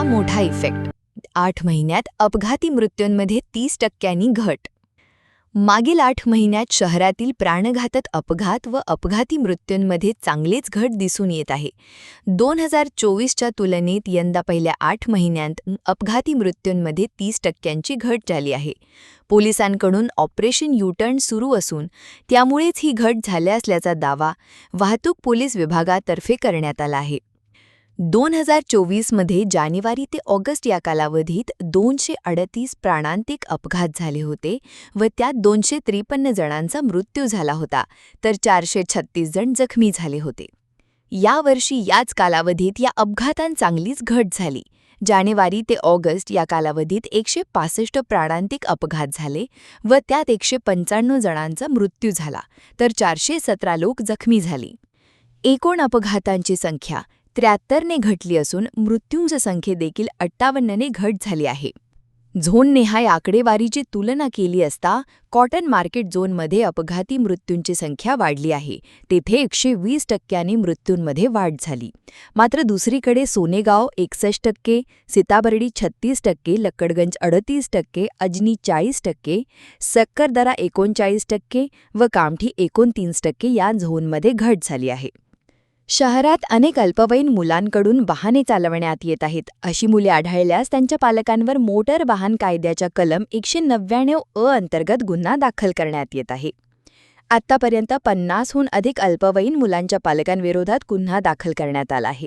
याचा मोठा इफेक्ट आठ महिन्यात अपघाती मृत्यूंमध्ये तीस टक्क्यांनी घट. मागील आठ महिन्यात शहरातील प्राणघातक अपघात व अपघाती मृत्यूंमध्ये चांगलीच घट दिसून येत आहे. दोन हजार चोवीसच्या तुलनेत यंदा पहिल्या आठ महिन्यांत अपघाती मृत्यूंमध्ये तीस टक्क्यांची घट झाली आहे. पोलिसांकडून ऑपरेशन युटर्न सुरू असून त्यामुळेच ही घट झाल्या असल्याचा दावा वाहतूक पोलीस विभागातर्फे करण्यात आला आहे. दोन हजार चोवीसमध्ये जानेवारी ते ऑगस्ट या कालावधीत दोनशे अडतीस प्राणांतिक अपघात झाले होते व त्यात दोनशे त्रेपन्न जणांचा मृत्यू झाला होता तर चारशे छत्तीस जण जखमी झाले होते. यावर्षी याच कालावधीत या अपघातांत चांगलीच घट झाली. जानेवारी ते ऑगस्ट या कालावधीत एकशे पासष्ट प्राणांतिक अपघात झाले व त्यात एकशे पंच्याण्णव जणांचा मृत्यू झाला तर चारशे सतरा लोक जखमी झाली. एकूण अपघातांची संख्या त्र्याहत्तरने घटली असून मृत्यूंच्या संख्येदेखील अठ्ठावन्नने घट झाली आहे. झोननेहाय आकडेवारीची तुलना केली असता कॉटन मार्केट झोनमध्ये अपघाती मृत्यूंची संख्या वाढली आहे. तेथे एकशे वीस टक्क्यांनी मृत्यूंमध्ये वाढ झाली. मात्र दुसरीकडे सोनेगाव एकसष्ट टक्के सीताबर्डी छत्तीस टक्के लक्कडगंज अडतीस टक्के अजनी चाळीस टक्के सक्करदरा एकोणचाळीस टक्के व कामठी एकोणतीस टक्के या झोनमध्ये घट झाली आहे. शहरात अनेक अल्पवयीन मुलांकडून वाहने चालवण्यात येत आहेत. अशी मुले आढळल्यास त्यांच्या पालकांवर मोटर वाहन कायद्याच्या कलम एकशे नव्याण्णव अ अंतर्गत गुन्हा दाखल करण्यात येत आहे. आत्तापर्यंत पन्नासहून अधिक अल्पवयीन मुलांच्या पालकांविरोधात गुन्हा दाखल करण्यात आला आहे.